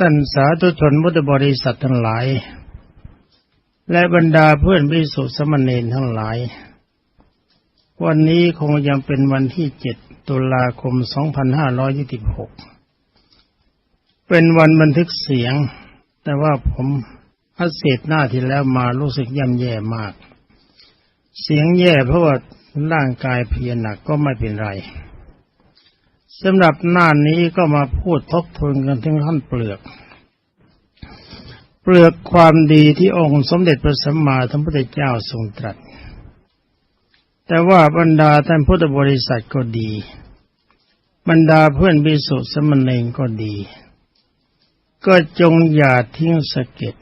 ท่านสาธุชนพุทธบริษัททั้งหลาย และบรรดาเพื่อนพิสุสมณเณรทั้งหลาย วันนี้คงยังเป็นวันที่เจ็ดตุลาคม 2526 เป็นวันบันทึกเสียง แต่ว่าผมอัดเศษหน้าที่แล้วมารู้สึกย่ำแย่มาก เสียงแย่เพราะว่าร่างกายเพียหนักก็ไม่เป็นไร สำหรับหน้านี้ก็มาพูดทบทวนกันถึงขั้นเปลือก เปลือกความดีที่องค์สมเด็จพระสัมมาสัมพุทธเจ้าทรงตรัส แต่ว่าบรรดาท่านพุทธบริษัทก็ดี บรรดาเพื่อนบิสุสมณเณรก็ดี ก็จงอย่าทิ้งสะเก็ด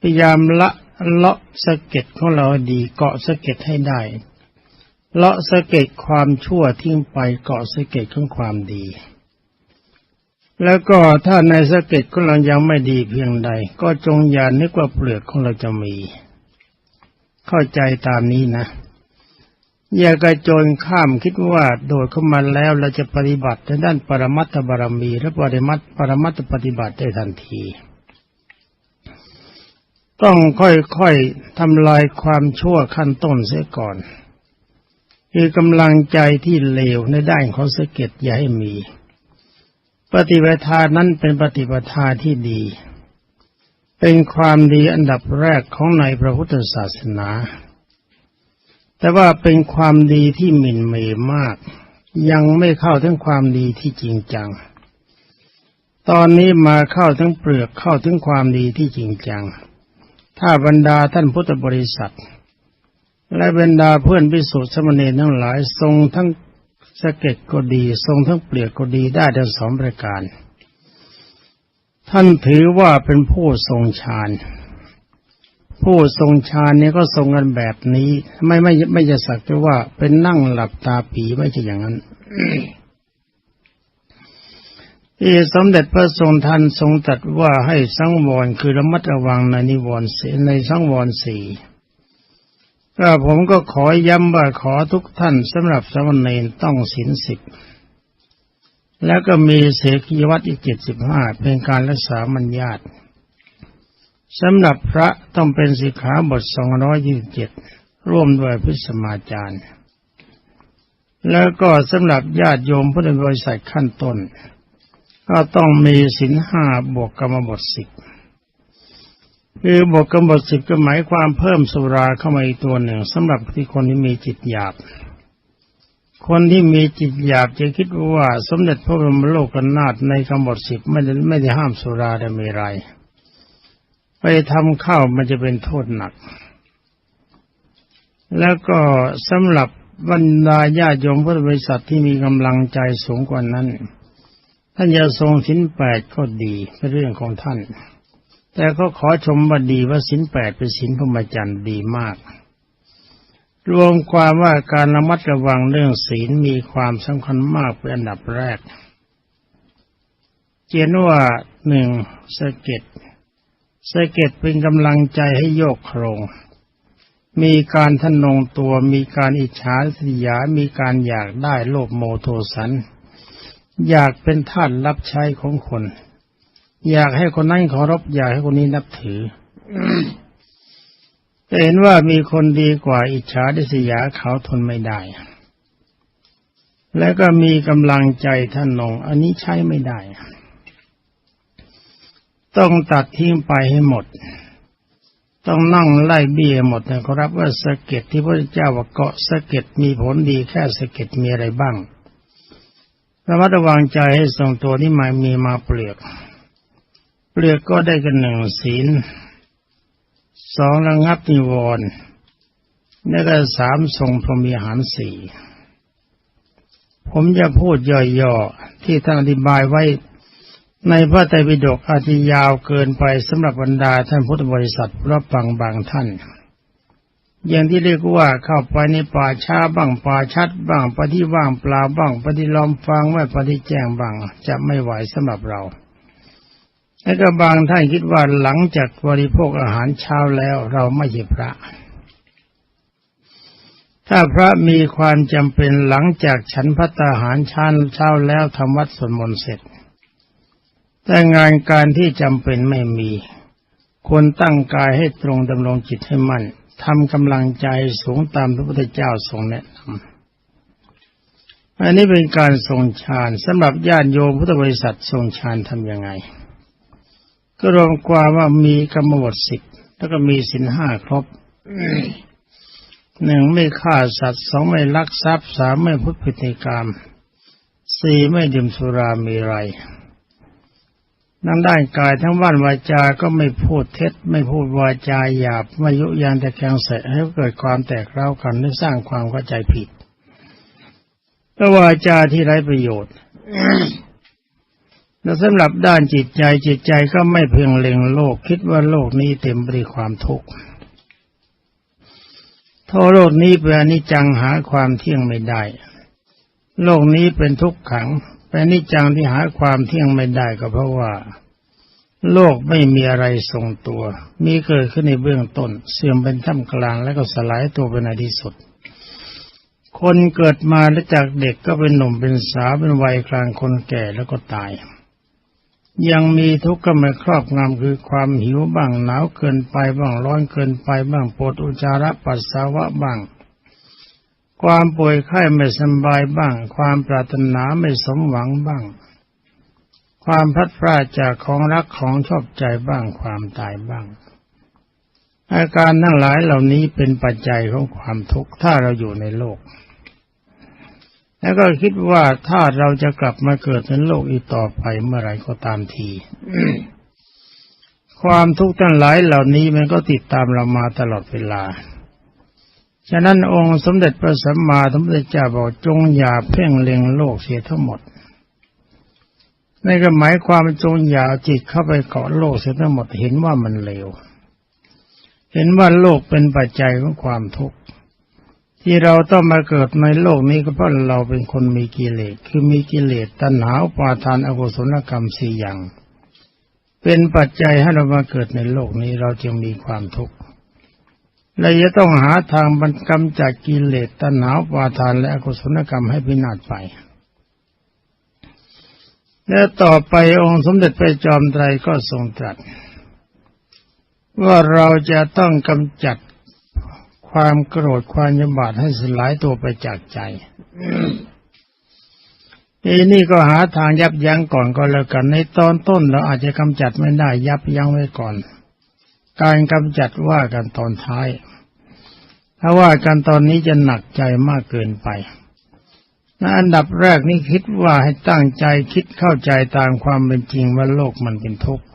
พยายามละเลาะสะเก็ดของเราดีเกาะสะเก็ดให้ได้ เลาะสะเก็ดความชั่วทิ้งไปเกาะสะเก็ดของความดี แล้วก็ถ้าในสะเก็ดของเรายังไม่ดีเพียงใด ก็จงอย่านึกว่าเปลือกของเราจะมี เข้าใจตามนี้นะ อย่ากระโจนข้ามคิดว่าโดดเข้ามาแล้วเราจะปฏิบัติในด้านปรมัตถบารมี และปริมัตปรมัตถปฏิบัติได้ทันทีต้องค่อยๆทำลายความชั่วขั้นต้นเสียก่อน คือกำลังใจที่เลวในด้านของสเก็ตอย่าให้มี ปฏิปทานั้นเป็นปฏิปทาที่ดี เป็นความดีอันดับแรกของในพระพุทธศาสนา แต่ว่าเป็นความดีที่หมิ่นเหมมาก ยังไม่เข้าถึงความดีที่จริงจัง ตอนนี้มาเข้าถึงเปลือกเข้าถึงความดีที่จริงจัง ถ้าบรรดาท่านพุทธบริษัท และบรรดาเพื่อนพิสุทธิ์สมณีทั้งหลาย ทรงทั้งสะเก็ดก็ดี ทรงทั้งเปลือกก็ดีได้ทั้งสองประการ ท่านถือว่าเป็นผู้ทรงฌานผู้ทรงฌานนี้ก็ทรงกันแบบนี้ ไม่ไม่ไม่จะสักแต่ว่าเป็นนั่งหลับตาปีไม่ใช่อย่างนั้นที่สมเด็จพระทรงทันทรงตรัสว่าให้สังวรคือระมัดระวังในนิวรณ์ในสังวรสี่ ก็ผมก็ขอย้ำว่าขอทุกท่านสำหรับสมณเณรต้องศีลสิบแล้วก็มีเสกีวัตอีกเจ็ดสิบห้าเป็นการรักษามัญญาตสำหรับพระต้องเป็นสิกขาบทสองร้อยยี่สิบเจ็ดร่วมด้วยพิสมาจารย์ แล้วก็สำหรับญาติโยมผู้ในบริษัทขั้นต้น ก็ต้องมีศีลห้าบวกกรรมบทสิบ คือบทกำหนดสิบก็หมายความเพิ่มสุราเข้ามาอีกตัวหนึ่งสำหรับที่คนที่มีจิตหยาบ คนที่มีจิตหยาบจะคิดว่าสมเด็จพระบรมโลกนาถในกำหนดสิบไม่ได้ไม่ได้ห้ามสุราแต่ไม่ไร ไปทำข้าวมันจะเป็นโทษหนัก แล้วก็สำหรับบรรดาญาโยมพุทธบริษัทที่มีกำลังใจสูงกว่านั้น ท่านจะทรงสินแปดก็ดีเป็นเรื่องของท่าน แต่ก็ขอชมว่าดีว่าสินแปดเป็นสินพรหมจรรย์ดีมาก รวมความว่าการระมัดระวังเรื่องศีลมีความสำคัญมากเป็นอันดับแรก เจนว่าหนึ่งสะเก็ดสะเก็ดเป็นกำลังใจให้โยกโครง มีการทนงตัว มีการอิจฉาสิยา มีการอยากได้โลภโมโทสัน อยากเป็นท่านรับใช้ของคน อยากให้คนนั้นเคารพอยากให้คนนี้นับถือเห็นว่ามีคนดีกว่าอิจฉาดิสยาเขาทนไม่ได้ แล้วก็มีกำลังใจท่านนง อันนี้ใช้ไม่ได้ ต้องตัดทิ้งไปให้หมด ต้องนั่งไล่เบี้ยหมดนะครับว่าสะเก็ดที่พระเจ้าว่าเกาะสะเก็ดมีผลดีแค่สะเก็ดมีอะไรบ้างระมัดระวังใจให้ทรงตัวนี้มามีมาเปลือก เปลือกก็ได้กันหนึ่งศีลสองระงับนิวรณ์แล้วก็สามทรงพรมีหารสี่ผมจะพูดย่อๆ ที่ท่านอธิบายไว้ในพระไตรปิฎกอาจจะยาวเกินไปสำหรับบรรดาท่านพุทธบริษัทรับฟังบางท่าน อย่างที่เรียกว่าเข้าไปในป่าช้าบ้างป่าชัดบ้างปฏิว่างปลาบ้างปฏิลอมฟังไม่ปฏิแจ้งบ้างจะไม่ไหวสำหรับเรา แล้วก็บางท่านคิดว่าหลังจากบริโภคอาหารเช้าแล้วเราไม่ใช่พระ ถ้าพระมีความจำเป็นหลังจากฉันพัตาหารชานเช้าแล้วทำวัดสวดมนต์เสร็จ แต่งานการที่จำเป็นไม่มีควรตั้งกายให้ตรงดำรงจิตให้มั่นทำกำลังใจสูงตามพระพุทธเจ้าทรงแนะนำอันนี้เป็นการทรงฌานสำหรับญาติโยมพุทธบริษัททรงฌานทำยังไง ก็รวมความว่ามีกรรมบทสิบแล้วก็มีสินห้าครบหนึ่งไม่ฆ่าสัตว์สองไม่ลักทรัพย์สามไม่พูดผิดในกรรมสี่ไม่ดื่มสุรามีไรนั่งด้านกายทั้งวันวาจาก็ไม่พูดเท็จ ไม่พูดวาจาหยาบไม่ยุยานแต่แกงเสะให้เกิดความแตกเร้ากันและสร้างความเข้าใจผิดก็วาจาที่ไร้ประโยชน์ และสำหรับด้านจิตใจจิตใจก็ไม่เพียงเล็งโลก คิดว่าโลกนี้เต็มไปด้วยความทุกข์ถ้าโลกนี้เป็นอนิจจังหาความเที่ยงไม่ได้ โลกนี้เป็นทุกขังเป็นอนิจจังที่หาความเที่ยงไม่ได้ก็เพราะว่า โลกไม่มีอะไรทรงตัว มีเกิดขึ้นในเบื้องต้น เสื่อมเป็นท่ามกลางแล้วก็สลายตัวเป็นในที่สุด คนเกิดมาแล้วจากเด็กก็เป็นหนุ่มเป็นสาวเป็นวัยกลางคนแก่แล้วก็ตาย ยังมีทุกข์ก็มาครอบงำคือความหิวบ้างหนาวเกินไปบ้างร้อนเกินไปบ้างปวดอุจจาระปัสสาวะบ้าง ความป่วยไข้ไม่สบายบ้าง ความปรารถนาไม่สมหวังบ้าง ความพัดพรากจากของรักของชอบใจบ้างความตายบ้าง อาการทั้งหลายเหล่านี้เป็นปัจจัยของความทุกข์ถ้าเราอยู่ในโลก แล้วก็คิดว่าถ้าเราจะกลับมาเกิดในโลกอีกต่อไปเมื่อไรก็ตามทีความทุกข์ทั้งหลายเหล่านี้มันก็ติดตามเรามาตลอดเวลา ฉะนั้นองค์สมเด็จพระสัมมาสัมพุทธเจ้าบอกจงอย่าเพ่งเล็งโลกเสียทั้งหมดนั่นก็หมายความจงอย่าเอาจิตเข้าไปเกาะโลกเสียทั้งหมดเห็นว่ามันเลว เห็นว่าโลกเป็นปัจจัยของความทุกข์ ที่เราต้องมาเกิดในโลกนี้ก็เพราะเราเป็นคนมีกิเลส คือมีกิเลสตัณหาปาทานอกุศลกรรมสี่อย่าง เป็นปัจจัยให้เรามาเกิดในโลกนี้เราจึงมีความทุกข์และจะต้องหาทางบรรกำจัดกิเลสตัณหาปาทานและอกุศลกรรมให้พินาศไป และต่อไปองค์สมเด็จพระจอมไตรก็ทรงตรัสว่าเราจะต้องกำจัด ความโกรธความยำบาดให้สลายตัวไปจากใจทีนี่ก็หาทางยับยั้งก่อนก็แล้วกัน ในตอนต้นเราอาจจะกำจัดไม่ได้ ยับยั้งไว้ก่อน การกำจัดว่ากันตอนท้าย ถ้าว่ากันตอนนี้จะหนักใจมากเกินไปอันดับแรกนี่คิดว่าให้ตั้งใจคิดเข้าใจตามความเป็นจริงว่าโลกมันเป็นทุกข์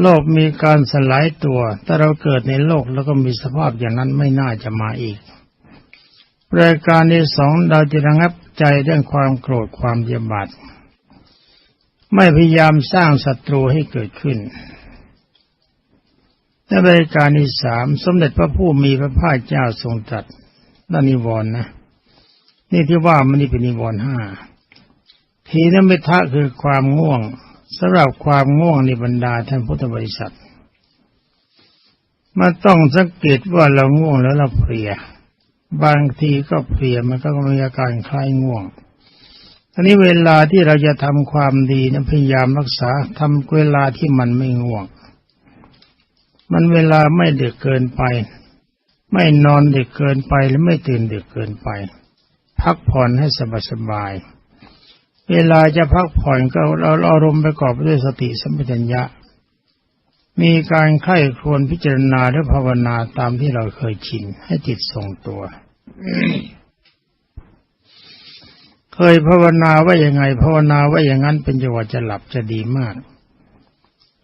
โลกมีการสลายตัว ถ้าเราเกิดในโลกแล้วก็มีสภาพอย่างนั้นไม่น่าจะมาอีก รายการที่สองเราจะระงับใจเรื่องความโกรธความเยียบาดไม่พยายามสร้างศัตรูให้เกิดขึ้นและรายการที่สามสมเด็จพระผู้มีพระภาคเจ้าทรงตรัสด้านนิวรณ์นะ นี่ที่ว่ามันนี่เป็นนิวรณ์ห้าทีนั้นไมิทะคือความง่วง สำหรับความง่วงในบรรดาท่านพุทธบริษัทมันต้องสังเกตว่าเราง่วงแล้วเราเพลีย บางทีก็เพลียมันก็มีอาการคล้ายง่วงทีนี้เวลาที่เราจะทำความดีนะพยายามรักษาทำเวลาที่มันไม่ง่วง มันเวลาไม่เดึกเกินไป ไม่นอนดึกเกินไปและไม่ตื่นดึกเกินไป พักผ่อนให้สบายๆ เวลาจะพักผ่อนก็เราอารมณ์ประกอบด้วยสติสัมปชัญญะ มีการไข้ควนพิจารณาและภาวนาตามที่เราเคยชินให้จิตทรงตัว เคยภาวนาว่ายังไง ภาวนาว่าอย่างนั้นเป็นจังหวะจะหลับจะดีมาก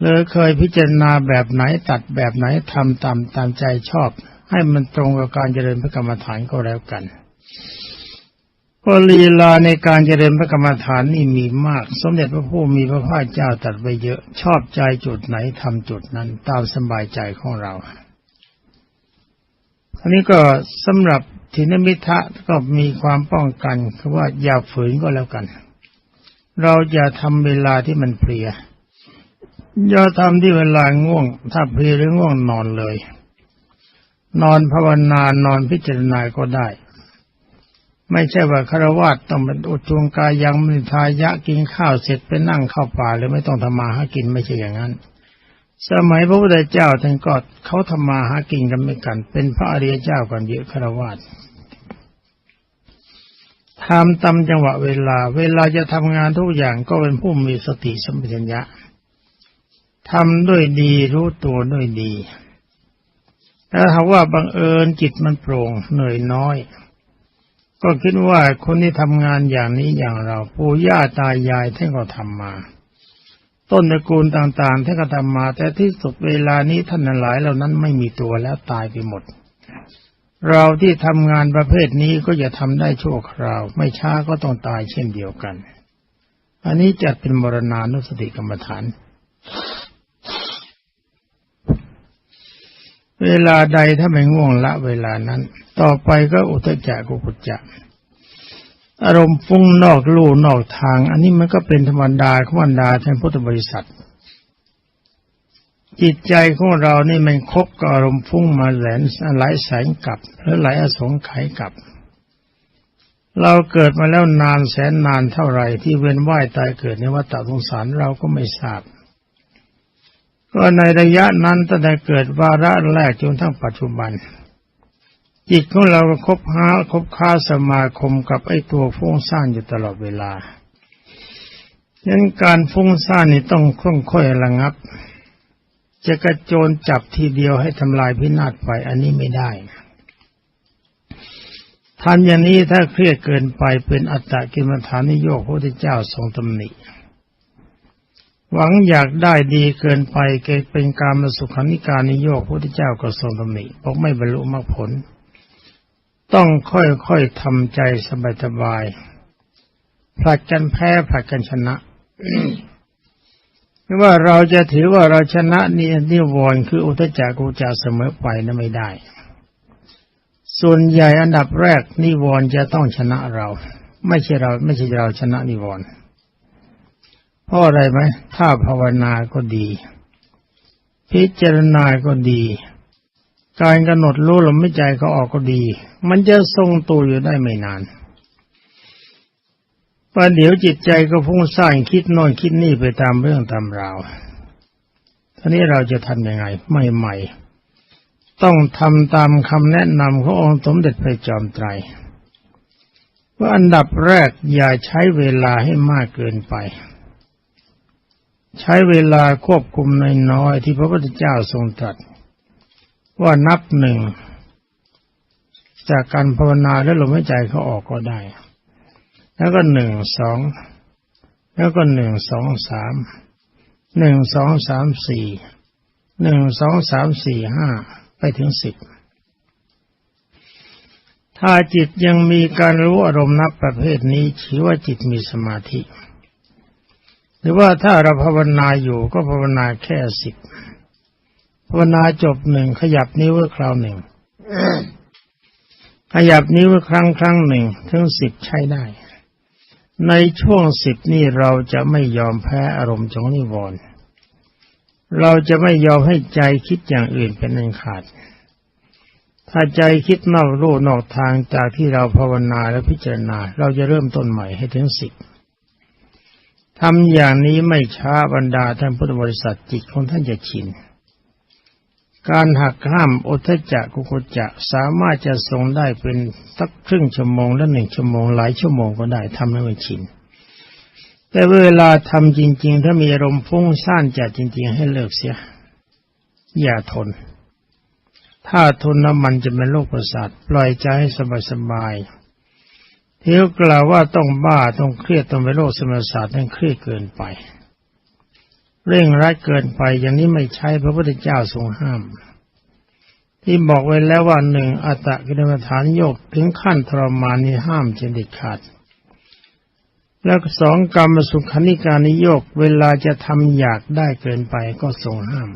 เลยเคยพิจารณาแบบไหนตัดแบบไหนทำตามตามใจชอบ ให้มันตรงกับการเจริญพระกรรมฐานก็แล้วกัน ก็ลีลาในการเจริญพระกรรมฐานนี่มีมาก สมเด็จพระผู้มีพระภาคเจ้าตัดไว้เยอะ ชอบใจจุดไหนทำจุดนั้น ตามสบายใจของเราอันนี้ก็สำหรับทินมิทะก็มีความป้องกันคือว่าอย่าฝืนก็แล้วกัน เราอย่าทำเวลาที่มันเพลีย อย่าทำที่เวลาง่วง ถ้าเพลียหรือง่วงนอนเลย นอนภาวนานอนพิจารณาก็ได้ ไม่ใช่ว่าคารวะต้องเป็นอุจงกายยังมิทายะกินข้าวเสร็จไปนั่งเข้าป่าเลยไม่ต้องทำมาหากินไม่ใช่อย่างนั้น สมัยพระพุทธเจ้าท่านก็เขาทำมาหากินกันไม่กัน เป็นพระอริยเจ้ากันเยอะคารวะทำตามจังหวะเวลา เวลาจะทำงานทุกอย่างก็เป็นผู้มีสติสัมปชัญญะทำด้วยดีรู้ตัวด้วยดีถ้าหากว่าบังเอิญจิตมันโปร่งเหนื่อยน้อย ก็คิดว่าคนที่ทำงานอย่างนี้อย่างเรา ปู่ย่าตายายท่านก็ทำมา ต้นตระกูลต่างๆท่านก็ทำมา แต่ที่สุดเวลานี้ท่านหลายเหล่านั้นไม่มีตัวแล้วตายไปหมด เราที่ทำงานประเภทนี้ก็จะทำได้ชั่วคราว ไม่ช้าก็ต้องตายเช่นเดียวกัน อันนี้จัดเป็นมรณานุสติกรรมฐานเวลาใดถ้าไม่ง่วงละเวลานั้น ต่อไปก็อุทจักกุกุจจะอารมณ์ฟุ้งนอกลู่นอกทาง อันนี้มันก็เป็นธรรมดาของบรรดาท่านพุทธบริษัท จิตใจของเรานี่มันคบกับอารมณ์ฟุ้งมาแหลนหลายแสนกับหรือหลายอสงไขยกับ เราเกิดมาแล้วนานแสนนานเท่าไหร่ที่เวียนว่ายตายเกิดในวัฏสงสารเราก็ไม่ทราบ ก็ในระยะนั้นตั้งแต่เกิดวาระแรกจนทั้งปัจจุบัน จิตของเราก็คบหาคบค้าสมาคมกับไอ้ตัวฟุ้งซ่านอยู่ตลอดเวลาดังนั้นการฟุ้งซ่านนี่ต้องค่อยๆระงับ จะกระโจนจับทีเดียวให้ทำลายพินาศไปอันนี้ไม่ได้ทำอย่างนี้ถ้าเครียดเกินไปเป็นอัตตะกิมฐานิโยคพระพุทธเจ้าทรงตำหนิ หวังอยากได้ดีเกินไปเกิดเป็นการมาสุขานิการนิโยคพระพุทธเจ้าก็ทรงตำหนิบอกไม่บรรลุมรรคผล ต้องค่อยๆทำใจสบายๆผลัดกันแพ้ผลัดกันชนะไม่ว่าเราจะถือว่าเราชนะนี่นิวรณ์คืออุทจักกุจาเสมอไปนะไม่ได้ ส่วนใหญ่อันดับแรกนิวรณ์จะต้องชนะเรา ไม่ใช่เรา ไม่ใช่เราชนะนิวรณ์เพราะอะไรไหมถ้าภาวนาก็ดี พิจารณาก็ดี การกำหนดรู้ลมหายใจเขาออกก็ดี มันจะทรงตัวอยู่ได้ไม่นานประเดี๋ยวจิตใจก็พุ่งสร้างคิดน่นคิดนี่ไปตามเรื่องตามราวท่านี้เราจะทำยังไงไม่ใหม่ต้องทำตามคำแนะนำขององค์สมเด็จพระจอมไตรว่าอันดับแรกอย่าใช้เวลาให้มากเกินไป ใช้เวลาควบคุมน้อยๆที่พระพุทธเจ้าทรงตรัส ว่านับหนึ่งจากการภาวนาและลมหายใจเขาออกก็ได้ แล้วก็หนึ่งสอง แล้วก็หนึ่งสองสาม หนึ่งสองสามสี่ หนึ่งสองสามสี่ห้าไปถึงสิบ ถ้าจิตยังมีการรู้อารมณ์นับประเภทนี้ถือว่าจิตมีสมาธิ หรือว่าถ้าเราภาวนาอยู่ก็ภาวนาแค่สิบ ภาวนาจบหนึ่งขยับนิ้วคราวหนึ่งขยับนิ้วครั้งครั้งหนึ่งถึงสิบใช้ได้ ในช่วงสิบนี้เราจะไม่ยอมแพ้อารมณ์ของนิวรณ์เราจะไม่ยอมให้ใจคิดอย่างอื่นเป็นอันขาด ถ้าใจคิดนอกรูนอกทางจากที่เราภาวนาและพิจารณา เราจะเริ่มต้นใหม่ให้ถึงสิบทำอย่างนี้ไม่ช้าบรรดาท่านพุทธบริษัทจิตของท่านจะชิน การหักห้ามอุทจักกุกุจักสามารถจะทรงได้เป็นสักครึ่งชั่วโมงและหนึ่งชั่วโมงหลายชั่วโมงก็ได้ทำให้มันชินแต่เวลาทำจริง ๆ ถ้ามีอารมณ์ฟุ้งซ่านจัดจริง ๆ ให้เลิกเสีย อย่าทน ถ้าทนน้ำมันจะเป็นโรคประสาทปล่อยใจให้สบายๆที่ยวกล่าวว่าต้องบ้าต้องเครียดต้องเป็นโรคสมองศาสตร์นั่นเครียดเกินไป เร่งรัดเกินไปอย่างนี้ไม่ใช่พระพุทธเจ้าทรงห้าม ที่บอกไว้แล้วว่าหนึ่งอัตตกิลมฐานโยกถึงขั้นทรมานนี่ห้ามจนเด็ดขาด แล้วสองกรรมสุขานิการนิโยกเวลาจะทำอยากได้เกินไปก็ทรงห้าม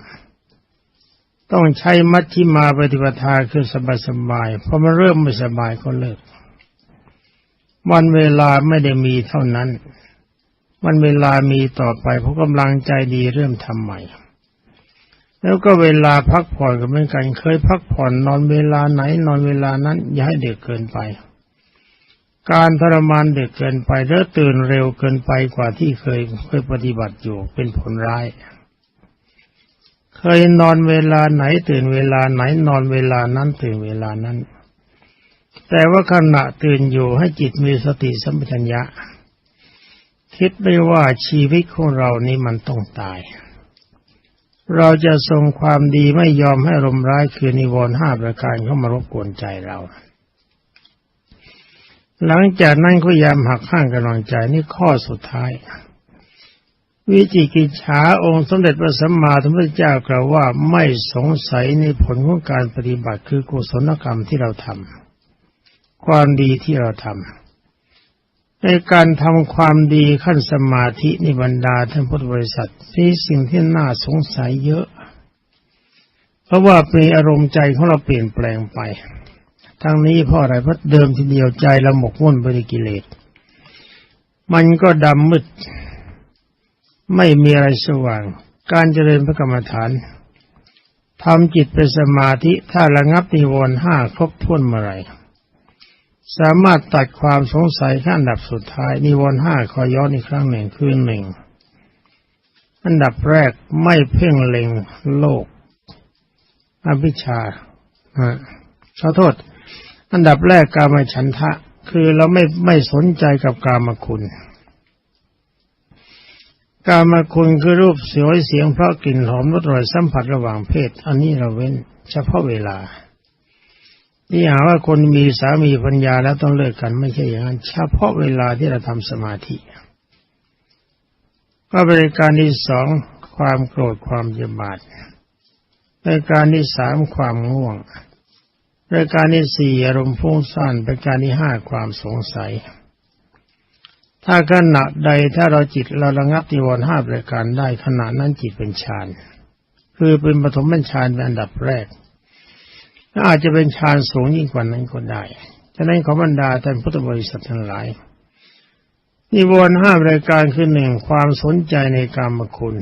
ต้องใช้มัชฌิมาปฏิปทาคือสบายสบายพอมันเริ่มไม่สบายก็เลิก วันเวลาไม่ได้มีเท่านั้น มันเวลามีต่อไปเพราะกำลังใจดีเริ่มทำใหม่ แล้วก็เวลาพักผ่อนก็เหมือนกันเคยพักผ่อนนอนเวลาไหนนอนเวลานั้น อย่าให้เด็กเกินไป การทรมานเด็กเกินไปหรือตื่นเร็วเกินไปกว่าที่เคยเคยปฏิบัติอยู่เป็นผลร้าย เคยนอนเวลาไหนตื่นเวลาไหนนอนเวลานั้นตื่นเวลานั้น แต่ว่าขณะตื่นอยู่ให้จิตมีสติสัมปชัญญะ คิดไม่ว่าชีวิตของเรานี้มันต้องตาย เราจะทรงความดีไม่ยอมให้ลมร้ายคือนิวรณ์ห้าประการเข้ามารบกวนใจเรา หลังจากนั้นก็ยามหักข้างกำลังใจนี่ข้อสุดท้าย วิจิกิจฉาองค์สมเด็จพระสัมมาสัมพุทธเจ้ากล่าวว่าไม่สงสัยในผลของการปฏิบัติคือกุศลกรรมที่เราทำความดีที่เราทำ ในการทำความดีขั้นสมาธิในบรรดาท่านพุทธบริษัทมีสิ่งที่น่าสงสัยเยอะ เพราะว่าเป็นอารมณ์ใจของเราเปลี่ยนแปลงไปทั้งนี้เพราะอะไรเพราะเดิมทีเดียวใจเราหมกมุ่นไปในกิเลส มันก็ดำมืด ไม่มีอะไรสว่าง การเจริญพระกรรมฐานทำจิตเป็นสมาธิถ้าระงับนิวรณ์ห้าครบถ้วนเมื่อไหร สามารถตัดความสงสัยขั้นดับสุดท้ายนิวรณ์ห้าขอย้อนอีกครั้งหนึ่งคือหนึ่งอันดับแรกไม่เพ่งเล็งโลก อภิชาขอโทษ อันดับแรกกามฉันทะ คือเราไม่ไม่สนใจกับกามคุณ กามคุณคือรูปสวยเสียงเพราะกลิ่นหอมรสอร่อยสัมผัสระหว่างเพศ อันนี้เราเว้น เฉพาะเวลา ที่หาว่าคนมีสามีปัญญาแล้วต้องเลิกกันไม่ใช่อย่างนั้น เฉพาะเวลาที่เราทำสมาธิก็บริการที่สองความโกรธความเยบาทรายการที่สามความง่วงรายการที่สี่อารมณ์ฟุ้งซ่านรายการที่ห้าความสงสัย ถ้าขณะใดถ้าเราจิตเราระงับนิวรณ์ห้าประการได้ขณะนั้นจิตเป็นฌานคือเป็นปฐมฌานเป็นอันดับแรก อาจจะเป็นฌานสูงยิ่งกว่านั้นก็ได้ฉะนั้นขอบรรดาท่านพุทธบริษัททั้งหลายนิวรณ์ห้ารายการคือหนึ่งความสนใจในกรรมคุณ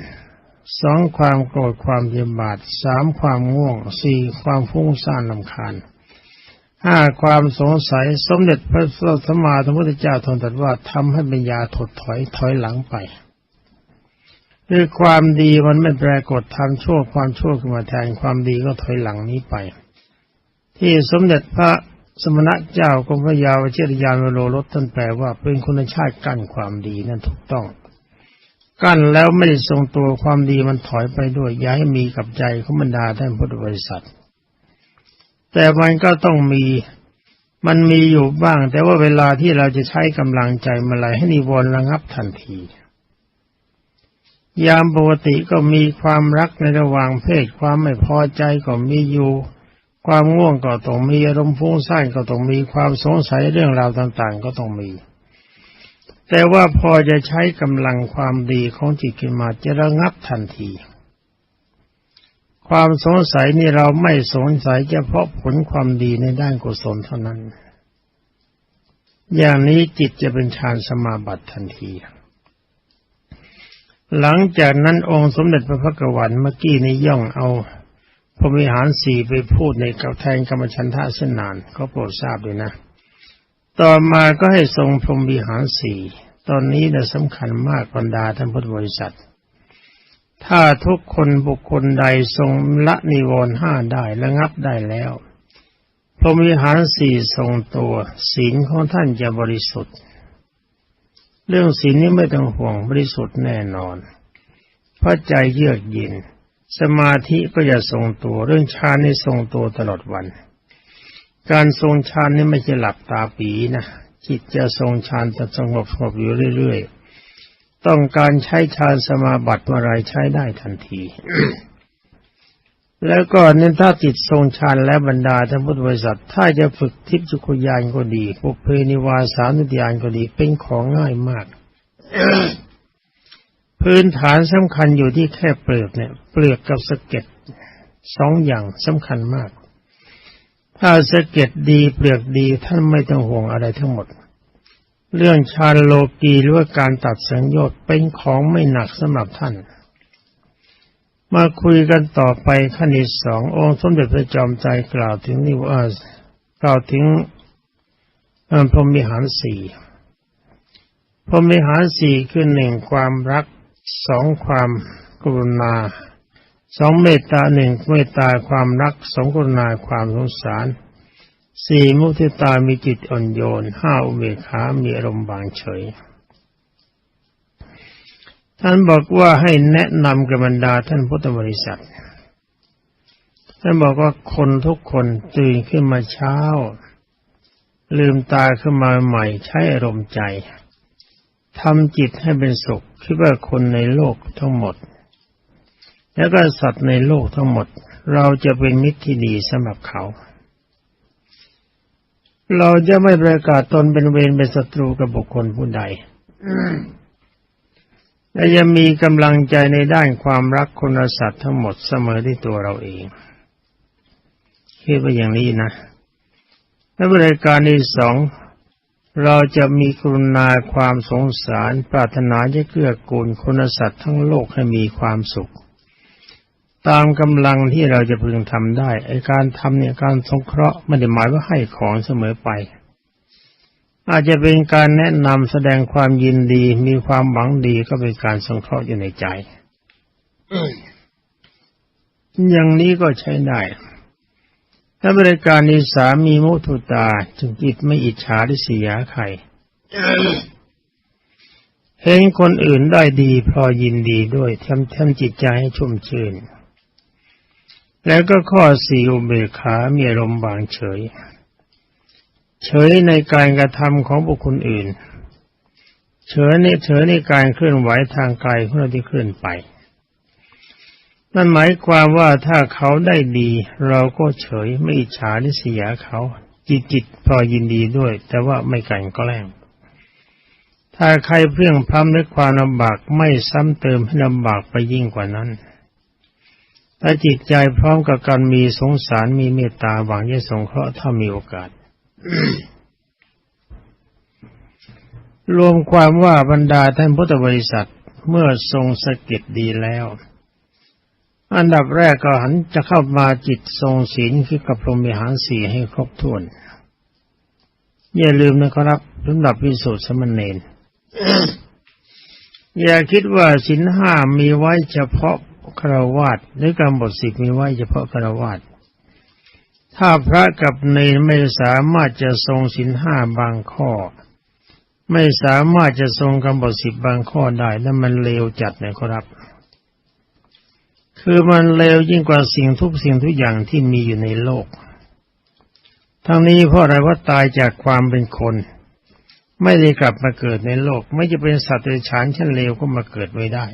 สองความโกรธความเยียบาทสามความง่วงสี่ความฟุ้งซ่านลำคาญห้าความสงสัยสมเด็จพระสัมมาสัมพุทธเจ้าทรงตรัสว่าทำให้ปัญญาถดถอยถอยหลังไปคือความดีมันไม่ปรากฏทำชั่วความชั่วขึ้นมาแทนความดีก็ถอยหลังนี้ไป ที่สมเด็จพระสมณะเจ้ากรมพระยาวเจริยานวโรรสท่านแปลว่าเป็นคุณชาติกั้นความดีนั่นถูกต้อง กั้นแล้วไม่ได้ทรงตัวความดีมันถอยไปด้วยย้ายมีกับใจของบรรดาท่านพุทธบริษัท แต่มันก็ต้องมีมันมีอยู่บ้าง แต่ว่าเวลาที่เราจะใช้กำลังใจมาไหลให้นิวรณ์ระงับทันที ยามปกติก็มีความรักในระหว่างเพศความไม่พอใจก็มีอยู่ ความง่วงก็ต้องมีอารมณ์ฟุ้งซ่านก็ต้องมีความสงสัยเรื่องราวต่างๆ ก็ต้องมี แต่ว่าพอจะใช้กำลังความดีของจิตขึ้นมาจะระงับทันที ความสงสัยนี่เราไม่สงสัยเฉพาะผลความดีในด้านกุศลเท่านั้น อย่างนี้จิตจะเป็นฌานสมาบัติทันทีหลังจากนั้นองค์สมเด็จพระพักวันเมื่อกี้นี้ย่องเอา พรมิหารสี่ไปพูดในกับแทนกรรมชันทะเส้นนานก็โปรดทราบด้วยนะ ต่อมาก็ให้ทรงพรมวิหารสี่ตอนนี้นะสำคัญมากบรรดาท่านพุทธบริษัท ถ้าทุกคนบุคคลใดทรงละนิวรณ์ห้าได้ระงับได้แล้ว พรหมิหารสี่ทรงตัว ศีลของท่านจะบริสุทธิ์ เรื่องศีลนี้ไม่ต้องห่วงบริสุทธิ์แน่นอน เพราะใจเยือกเย็น สมาธิก็จะทรงตัวเรื่องฌานนี่ทรงตัวตลอดวัน การทรงฌานนี่ไม่ใช่หลับตาปีนะจิตจะทรงฌานจะสงบสงบอยู่เรื่อยๆ ต้องการใช้ฌานสมาบัติเมื่อไรใช้ได้ทันที แล้วก็เนี่ยถ้าติดทรงฌานและบรรดาท่านพุทธบริษัท ถ้าจะฝึกทิพย์จุคุยานก็ดีปุเพนิวาสานุติยานก็ดีเป็นของง่ายมาก พื้นฐานสำคัญอยู่ที่แค่เปลือกเนี่ย เปลือกกับสะเก็ดสองอย่างสำคัญมาก ถ้าสะเก็ดดีเปลือกดีท่านไม่ต้องห่วงอะไรทั้งหมด เรื่องฌาโลกีหรือว่าการตัดสังโยชน์เป็นของไม่หนักสำหรับท่าน มาคุยกันต่อไปขั้นที่สององค์สมเด็จพระจอมใจกล่าวถึงนิวาสกล่าวถึงพรหมิหารสี่พรหมิหารสี่คือหนึ่งความรัก สองความกรุณาสองเมตตาหนึ่งเมตตาความรักสองกรุณาความสงสารสี่มุทิตามีจิตอ่อนโยนห้าอุเบกขามีอารมณ์บางเฉย ท่านบอกว่าให้แนะนำกับบรรดาท่านพุทธบริษัท ท่านบอกว่าคนทุกคนตื่นขึ้นมาเช้า ลืมตาขึ้นมาใหม่ใช้อารมณ์ใจ ทำจิตให้เป็นสุขคิดว่าคนในโลกทั้งหมด แล้วก็สัตว์ในโลกทั้งหมด เราจะเป็นมิตรที่ดีสำหรับเขา เราจะไม่ประกาศตนเป็นเวรเป็นศัตรูกับบุคคลผู้ใดและยังมีกำลังใจในด้านความรักคนละสัตว์ทั้งหมดเสมอที่ตัวเราเองคิดว่าอย่างนี้นะและบริการที่สอง เราจะมีกรุณาความสงสาร ปรารถนาจะเกื้อกูลคนและสัตว์ทั้งโลกให้มีความสุข ตามกำลังที่เราจะพึงทำได้ไอการทำเนี่ยการสงเคราะห์ไม่ได้หมายว่าให้ของเสมอไป อาจจะเป็นการแนะนำแสดงความยินดีมีความหวังดีก็เป็นการสงเคราะห์อยู่ในใจอย่างนี้ก็ใช้ได้ ถ้าบริการนี้สามีมุทุตาจึงจิตไม่อิจฉาริษยาใครเห็นคนอื่นได้ดีพอยินดีด้วยทำทำจิตใจให้ชุ่มชื่น แล้วก็ข้อสี่อุเบกขามีอารมณ์บางเฉย เฉยในการกระทำของบุคคลอื่น เฉยในเฉยในการเคลื่อนไหวทางกายของเราที่เคลื่อนไป นั่นหมายความว่าถ้าเขาได้ดี เราก็เฉยไม่อิจฉาริษยาเขา จิตจิตพอยินดีด้วย แต่ว่าไม่กันก็แล้งถ้าใครเพียงพร้ำด้วยความลำบากไม่ซ้ำเติมให้ลำบากไปยิ่งกว่านั้นถ้าจิตใจพร้อมกับการมีสงสารมีเมตตาหวังจะสงเคราะห์ถ้ามีโอกาส รวมความว่าบรรดาท่านพุทธบริษัทเมื่อทรงสะเก็ดดีแล้ว อันดับแรกก็หันจะเข้ามาจิตทรงศีลคือกับพรหมิหารสี่ให้ครบถ้วน อย่าลืมนะครับสำหรับพิสูจน์สมณเณรอย่าคิดว่าสินห้ามีไว้เฉพาะคารวาสหรือกรรบทสิบมีไว้เฉพาะคารวาสถ้าพระกับเนรไม่สามารถจะทรงสินห้าบางข้อ ไม่สามารถจะทรงกรรมบทสิบบางข้อได้นั่นมันเลวจัดนะครับ คือมันเลวยิ่งกว่าสิ่งทุกสิ่งทุกอย่างที่มีอยู่ในโลก ทั้งนี้เพราะอะไรว่าตายจากความเป็นคน ไม่ได้กลับมาเกิดในโลก ไม่จะเป็นสัตว์เดรัจฉานชั้นเลวก็มาเกิดไม่ได้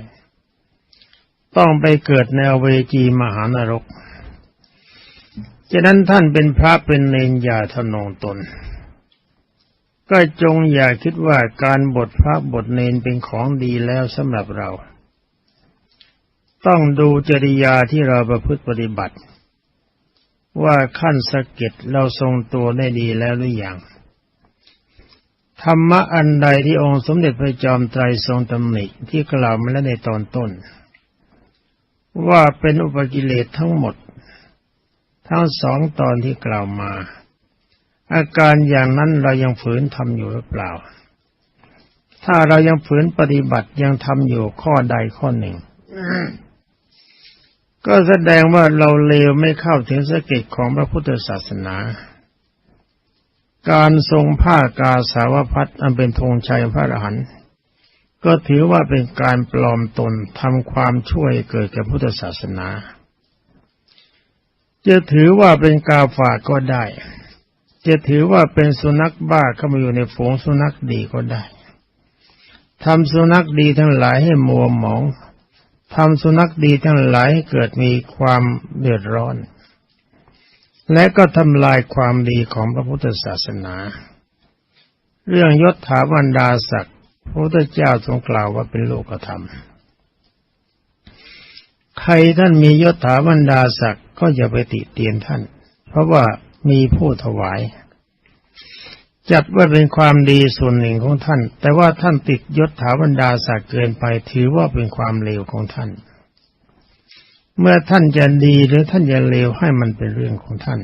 ต้องไปเกิดในเวจีมหานรกฉะนั้นท่านเป็นพระเป็นเนอย่าทะนงตน ก็จงอย่าคิดว่าการบทพระบทเนนเป็นของดีแล้วสำหรับเรา ต้องดูจริยาที่เราประพฤติปฏิบัติ ว่าขั้นสะเก็ดเราทรงตัวได้ดีแล้วหรือยังธรรมะอันใดที่องค์สมเด็จพระจอมไตรทรงตำหนิที่กล่าวมาแล้วในตอนต้น ว่าเป็นอุปกิเลสทั้งหมด ทั้งสองตอนที่กล่าวมา อาการอย่างนั้นเรายังฝืนทำอยู่หรือเปล่า ถ้าเรายังฝืนปฏิบัติยังทำอยู่ข้อใดข้อหนึ่ง ก็แสดงว่าเราเลวไม่เข้าถึงสเกิจของพระพุทธศาสนา การทรงผ้ากาสาวพัดอันเป็นธงชัยพระอรหันต์ก็ถือว่าเป็นการปลอมตนทำความช่วยเกิดกับพุทธศาสนา จะถือว่าเป็นกาฝากก็ได้ จะถือว่าเป็นสุนัขบ้าเข้ามาอยู่ในฝูงสุนัขดีก็ได้ทำสุนัขดีทั้งหลายให้มัวหมอง ทำสุนัขดีทั้งหลายให้เกิดมีความเดือดร้อน และก็ทำลายความดีของพระพุทธศาสนา เรื่องยศถาบรรดาศักดิ์พระพุทธเจ้าทรงกล่าวว่าเป็นโลกธรรม ใครท่านมียศถาบรรดาศักดิ์ก็อย่าไปติเตียนท่าน เพราะว่ามีผู้ถวาย จัดว่าเป็นความดีส่วนหนึ่งของท่าน แต่ว่าท่านติดยศถาบรรดาศักดิ์เกินไปถือว่าเป็นความเลวของท่าน เมื่อท่านจะดีหรือท่านจะเลวให้มันเป็นเรื่องของท่าน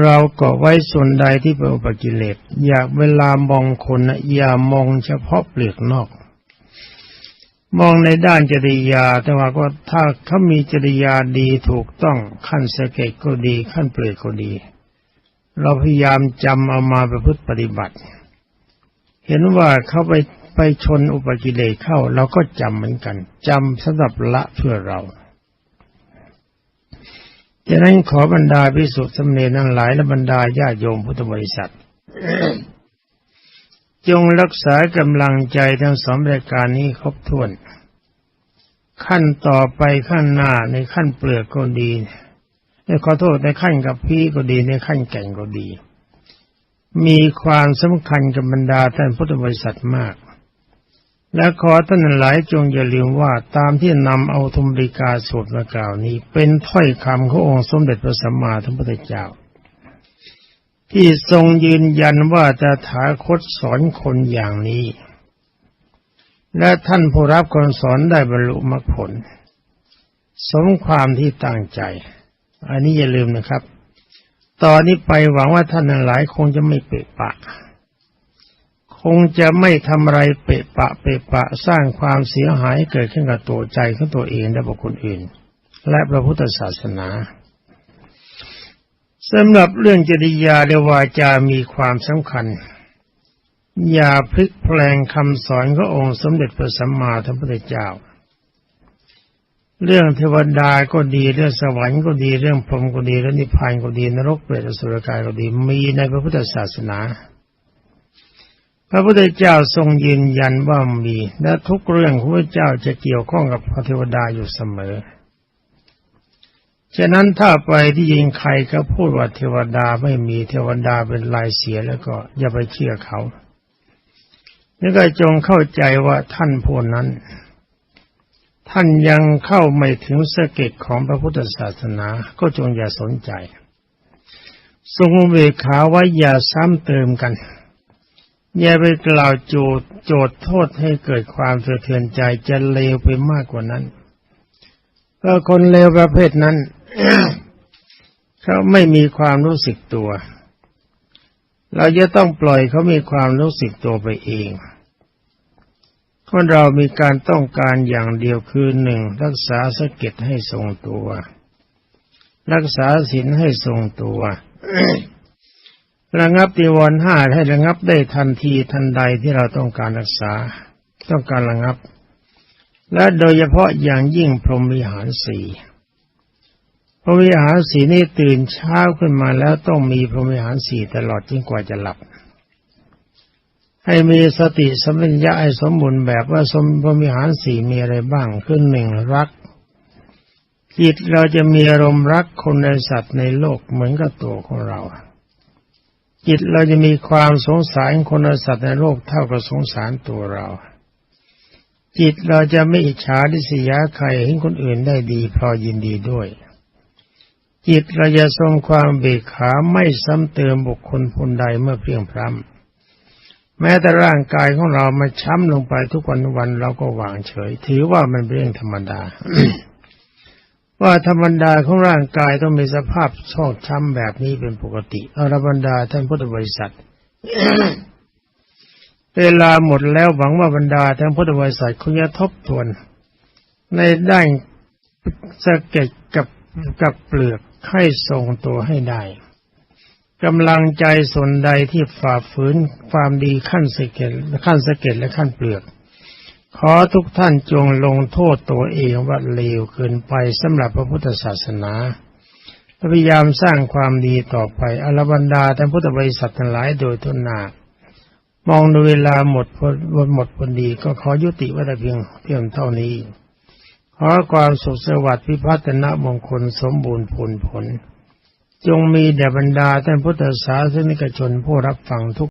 เรากาะไว้ส่วนใดที่เป็นอุปกิเลสอย่าเวลามองคนนะอย่ามองเฉพาะเปลือกนอก มองในด้านจริยา แต่ว่าก็ถ้าเขามีจริยาดีถูกต้องขั้นสเก็ดก็ดีขั้นเปลือกก็ดี เราพยายามจำเอามาประพฤติปฏิบัติ เห็นว่าเขาไปไปชนอุปกิเลสเข้า เราก็จำเหมือนกันจำสำหรับละเพื่อเราดังนั้นขอบรรดาพิสุทธิ์สำเนทั้งหลายและบรรดาญาโยมพุทธบริษัท จงรักษากำลังใจทั้งสองรายการนี้ครบถ้วน ขั้นต่อไปขั้นหน้าในขั้นเปลือกก็ดี ขอโทษในขั้นกับพี่ก็ดีในขั้นแก่งก็ดี มีความสำคัญกับบรรดาท่านพุทธบริษัทมาก และขอท่านหลายจงอย่าลืมว่าตามที่นำเอาธรรมริกาสูตรมากล่าวนี้ เป็นถ้อยคำขององค์สมเด็จพระสัมมาสัมพุทธเจ้า ที่ทรงยืนยันว่าจะถาคตสอนคนอย่างนี้ และท่านผู้รับคนสอนได้บรรลุมรรคผล สมความที่ตั้งใจ อันนี้อย่าลืมนะครับ ตอนนี้ไปหวังว่าท่านหลายคงจะไม่เปะปะ คงจะไม่ทำอะไรเปะปะ เปะปะสร้างความเสียหายเกิดขึ้นกับตัวใจของตัวเองและบุคคลอื่น และพระพุทธศาสนาสำหรับเรื่องจริยาและวาจามีความสำคัญ อย่าพลิกแปลงคำสอนขององค์สมเด็จพระสัมมาสัมพุทธเจ้า เรื่องเทวดาก็ดีเรื่องสวรรค์ก็ดีเรื่องพรหมก็ดีเรื่องนิพพานก็ดีนรกเปรตสุรกายก็ดีมีในพระพุทธศาสนา พระพุทธเจ้าทรงยืนยันว่ามีและทุกเรื่องพระเจ้าจะเกี่ยวข้องกับพระเทวดาอยู่เสมอฉะนั้นถ้าไปที่ยิงใครก็พูดว่าเทวดาไม่มีเทวดาเป็นลายเสียแล้วก็อย่าไปเชื่อเขา แล้วก็จงเข้าใจว่าท่านผู้นั้น ท่านยังเข้าไม่ถึงสเก็ตของพระพุทธศาสนาก็จงอย่าสนใจ ทรงเวขาไว้อย่าซ้ำเติมกัน อย่าไปกล่าวโจทโจทโทษให้เกิดความสะเทือนใจจะเลวไปมากกว่านั้นเพราะคนเลวประเภทนั้นเขาไม่มีความรู้สึกตัว เราจะต้องปล่อยเขามีความรู้สึกตัวไปเอง คนเรามีการต้องการอย่างเดียวคือหนึ่งรักษาสเกิจให้ทรงตัว รักษาศีลให้ทรงตัวระงับติวรห้าให้ระงับได้ทันทีทันใดที่เราต้องการรักษา ต้องการระงับ และโดยเฉพาะอย่างยิ่งพรหมวิหารสี่พรหมวิหารสีนี้ตื่นเช้าขึ้นมาแล้วต้องมีพรหมวิหารสี่ตลอดจนกว่าจะหลับ ให้มีสติสัมปัญญะให้สมบูรณ์แบบว่าสมพรมิหารสี่มีอะไรบ้างขึ้นหนึ่งรัก จิตเราจะมีอารมณ์รักคนในสัตว์ในโลกเหมือนกับตัวของเรา จิตเราจะมีความสงสารคนในสัตว์ในโลกเท่ากับสงสารตัวเรา จิตเราจะไม่อิจฉาดิษยาใครเห็นคนอื่นได้ดีพอยินดีด้วย จิตเราจะทรงความเบิกขาไม่ซ้ำเติมบุคคลคนใดเมื่อเพียงพร้ำ แม้แต่ร่างกายของเรามาช้ำลงไปทุกวันวันเราก็วางเฉย ถือว่ามันเป็นเรื่องธรรมดา ว่าธรรมดาของร่างกายต้องมีสภาพชอกช้ำแบบนี้เป็นปกติอรบรรดาท่านพุทธบริษัทเวลาหมดแล้วหวังว่าบรรดาท่านพุทธบริษัทคงจะทบทวน ในด้านสะเก็ดกับกับเปลือกให้ทรงตัวให้ได้ กำลังใจส่วนใดที่ฝ่าฝืนความดีขั้นสเก็ดขั้นสเก็ดและขั้นเปลือก ขอทุกท่านจงลงโทษตัวเองว่าเลวเกินไปสำหรับพระพุทธศาสนาพยายามสร้างความดีต่อไปอรบรรดาท่านพุทธบริษัททั้งหลายโดยทุนหนามองดูเวลาหมดพอหมดพอดีก็ขอยุติไว้แต่เพียงเพียงเท่านี้ ขอความสุขสวัสดิ์พิพัฒนมงคลสมบูรณ์ผลผล จงมีแด่บรรดาท่านพุทธศาสนิกชนผู้รับฟังทุก